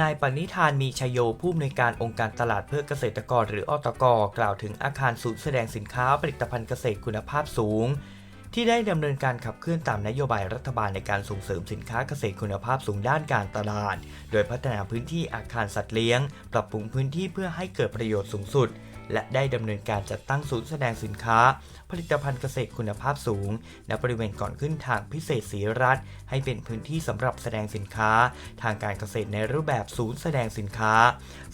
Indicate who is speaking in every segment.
Speaker 1: นายปณิธานมีชยโยผู้อำนวยการองค์การตลาดเพื่อเกษตรกรหรืออตกกล่าวถึงอาคารศูนย์แสดงสินค้าผลิตภัณฑ์เกษตรคุณภาพสูง ที่ได้ดำเนินการขับเคลื่อนตามนโยบายรัฐบาลในการส่งเสริมสินค้าเกษตรคุณภาพสูงด้านการตลาด โดยพัฒนาพื้นที่อาคารสัตว์เลี้ยง ปรับปรุงพื้นที่เพื่อให้เกิดประโยชน์สูงสุด และได้ดำเนินการจัดตั้งศูนย์แสดงสินค้า ผลิตภัณฑ์เกษตรคุณภาพสูง ณบริเวณก่อนขึ้นทางพิเศษศรีรัตให้เป็นพื้นที่สำหรับแสดงสินค้า ทางการเกษตรในรูปแบบศูนย์แสดงสินค้า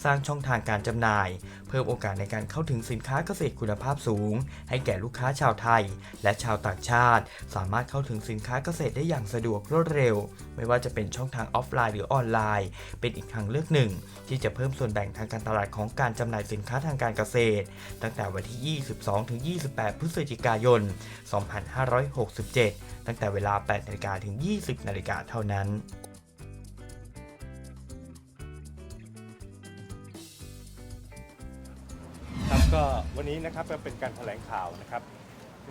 Speaker 1: สร้างช่องทางการจำหน่าย เพิ่มโอกาสในการเข้าถึงสินค้าเกษตรคุณภาพสูง ให้แก่ลูกค้าชาวไทย และชาวต่างชาติ สามารถเข้าถึงสินค้าเกษตรได้อย่างสะดวกรวดเร็ว ไม่ว่าจะเป็นช่องทางออฟไลน์หรือออนไลน์ เป็นอีกทางเลือกหนึ่ง ที่จะเพิ่มส่วนแบ่งทางการตลาดของการจำหน่ายสินค้าทางการเกษตรตั้งแต่วันที่ 22 ถึง 28 พฤศจิกายน 2567 ตั้งแต่เวลา 8 นาฬิกาถึง 20 นาฬิกาเท่านั้น
Speaker 2: ครับก็วันนี้นะครับก็เป็นการแถลงข่าวนะครับ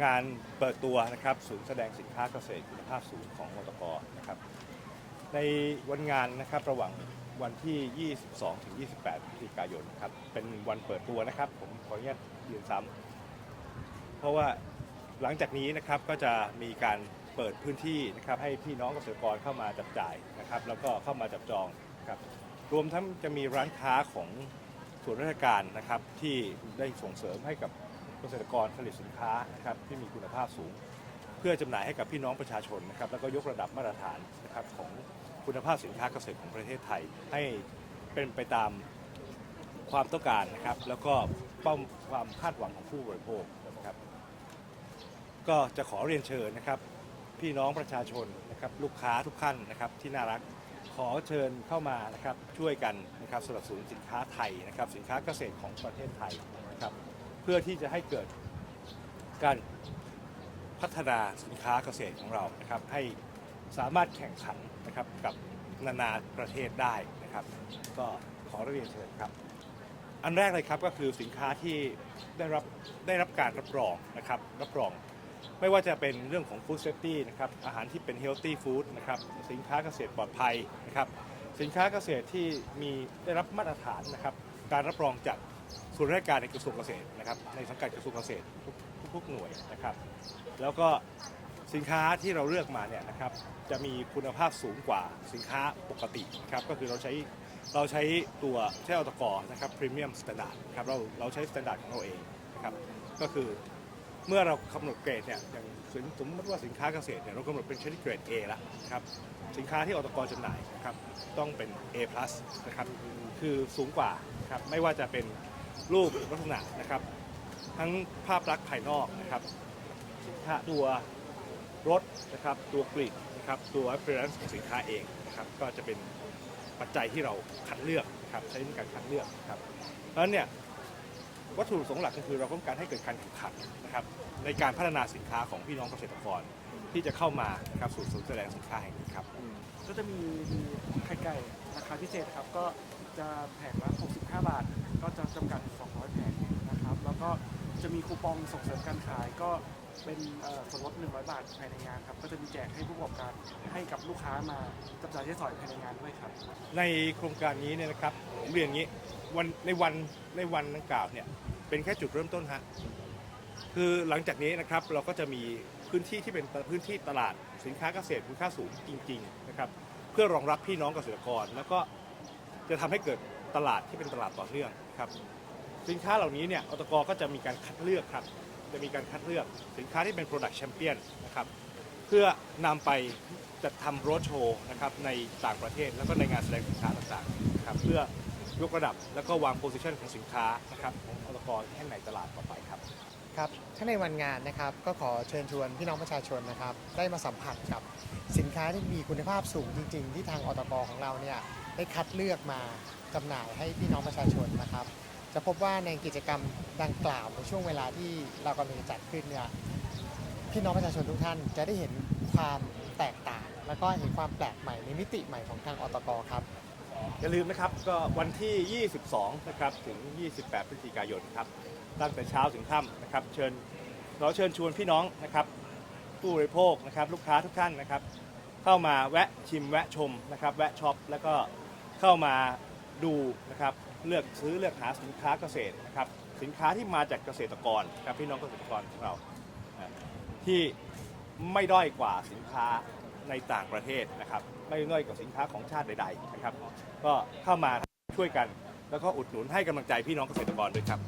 Speaker 2: งานเปิดตัวนะครับศูนย์แสดงสินค้าเกษตรคุณภาพสูงของมตกนะครับ ในวันงานนะครับระหว่าง วันที่ 22 ถึง 28 พฤศจิกายนครับ เป็นวันเปิดตัวนะครับ ผมขออนุญาตเรียนซ้ำเพราะว่าหลังจากนี้นะครับก็จะมีการเปิดพื้นที่นะครับให้พี่น้องเกษตรกรเข้ามาจับจ่ายนะครับ แล้วก็เข้ามาจับจองครับ รวมทั้งจะมีร้านค้าของส่วนราชการนะครับที่ได้ส่งเสริมให้กับเกษตรกรผลิตสินค้านะครับที่มีคุณภาพสูง เพื่อจำหน่ายให้กับพี่น้องประชาชนนะครับแล้วก็ยกระดับมาตรฐานนะครับของ คุณภาพสินค้าเกษตรของประเทศไทย ให้เป็นไปตามความต้องการนะครับ แล้วก็เป้าความคาดหวังของผู้บริโภคนะครับ ก็จะขอเรียนเชิญนะครับ พี่น้องประชาชนนะครับ ลูกค้าทุกท่านนะครับที่น่ารักขอเชิญเข้ามานะครับช่วยกันนะครับสนับสนุนสินค้าไทยนะครับ สินค้าเกษตรของประเทศไทยนะครับ เพื่อที่จะให้เกิดการพัฒนาสินค้าเกษตรของเรานะครับให้ สามารถแข่งขันนะครับกับนานาประเทศได้นะครับ ก็ขอเรียนเชิญครับ อันแรกเลยครับก็คือสินค้าที่ได้รับได้รับการรับรองนะครับรับรอง ไม่ว่าจะเป็นเรื่องของ Food Safety นะครับอาหารที่เป็น Healthy Food นะครับสินค้าเกษตรปลอดภัยนะครับสินค้าเกษตรที่มีได้รับมาตรฐานนะครับการรับรองจากส่วนราชการในกระทรวงเกษตรนะครับในสังกัดกระทรวงเกษตรทุกทุกหน่วยนะครับ แล้วก็ สินค้าที่เราเลือกมาเนี่ยนะครับจะมีคุณภาพสูงกว่าสินค้าปกตินะครับก็คือเราใช้เราใช้ตัวใช้อตกรนะครับพรีเมียมสแตนดาร์ดครับเราเราใช้สแตนดาร์ดของเราเองนะครับก็คือเมื่อเรากำหนดเกรดเนี่ยอย่างสมมติว่าสินค้าเกษตรเนี่ยเรากำหนดเป็นชนิดเกรด A แล้วนะครับสินค้าที่อตกรจำหน่ายนะครับต้องเป็น A+ นะครับคือสูงกว่าครับไม่ว่าจะเป็นรูปลักษณะนะครับ ทั้งภาพลักษณ์ภายนอกนะครับสินค้าตัว รถนะครับตัวกลิ่นนะครับตัว appearance ของสินค้าเองนะครับก็จะเป็นปัจจัยที่เราคัดเลือกนะครับใช้ในการคัดเลือกนะครับเพราะฉะนั้นเนี่ยวัตถุประสงค์หลักก็คือเราต้องการให้เกิดการแข่งขันนะครับในการพัฒนาสินค้าของพี่น้องเกษตรกรที่จะเข้ามานะครับสู่ศูนย์แสดงสินค้าแห่งนี้ครับ
Speaker 3: ก็จะมีมีไข่ไก่ราคาพิเศษครับก็จะแผงละ65 บาท ก็จะจำกัด 200 แผงนะครับ แล้วก็ จะมีคูปองส่งเสริมการขายก็เป็นส่วนลด 100 บาทภายในงานครับ ก็จะมีแจกให้ผู้ประกอบการให้กับลูกค้ามาจับจ่ายใช้สอยภายในงานด้วยครับ
Speaker 2: ในโครงการนี้เนี่ยนะครับผมเรียนอย่างนี้วันในวันในวันดังกล่าวเนี่ยเป็นแค่จุดเริ่มต้นฮะคือหลังจากนี้นะครับเราก็จะมีพื้นที่ที่เป็นพื้นที่ตลาดสินค้าเกษตรคุณค่าสูงจริงๆนะครับเพื่อรองรับพี่น้องเกษตรกร แล้วก็จะทำให้เกิดตลาดที่เป็นตลาดต่อเนื่องครับ สินค้าเหล่านี้เนี่ยอตกก็จะมีการคัดเลือกครับจะมีการคัดเลือกสินค้าที่เป็น Product Champion นะครับเพื่อนำไปจัดทำโรดโชว์นะครับในต่างประเทศแล้วก็ในงานแสดงสินค้าต่างๆนะครับเพื่อยกระดับแล้วก็วางโพซิชันของสินค้านะครับของอตกให้ในตลาดต่อไปครับ
Speaker 4: ครับถ้าในวันงานนะครับก็ขอเชิญชวนพี่น้องประชาชนนะครับได้มาสัมผัสกับสินค้าที่มีคุณภาพสูงจริง ๆ ที่ทางอตกของเราเนี่ยได้คัดเลือกมาจำหน่ายให้พี่น้องประชาชนนะครับ จะพบว่าในกิจกรรมดังกล่าวในช่วงเวลาที่เรากำลังจะจัดขึ้นเนี่ยพี่น้องประชาชนทุกท่านจะได้เห็นความแตกต่าง แล้วก็เห็นความแปลกใหม่ในมิติใหม่ของทางอตกครับ
Speaker 2: อย่าลืมนะครับก็วันที่ 22 นะครับถึง 28 พฤศจิกายนครับตั้งแต่เช้าถึงค่ำนะครับ เชิญเราเชิญชวนพี่น้องนะครับ ผู้บริโภคนะครับ ลูกค้าทุกท่านนะครับ เข้ามาแวะชิมแวะชมนะครับ แวะช็อปแล้วก็เข้ามาดูนะครับ เลือกซื้อเลือกหาสินค้าเกษตรนะครับสินค้าที่มาจากเกษตรกรครับพี่น้องเกษตรกรของเราที่ไม่ด้อยกว่าสินค้าในต่างประเทศนะครับ ไม่ด้อยกว่าสินค้าของชาติใดๆนะครับ ก็เข้ามาช่วยกันแล้วก็อุดหนุนให้กำลังใจพี่น้องเกษตรกรด้วยครับ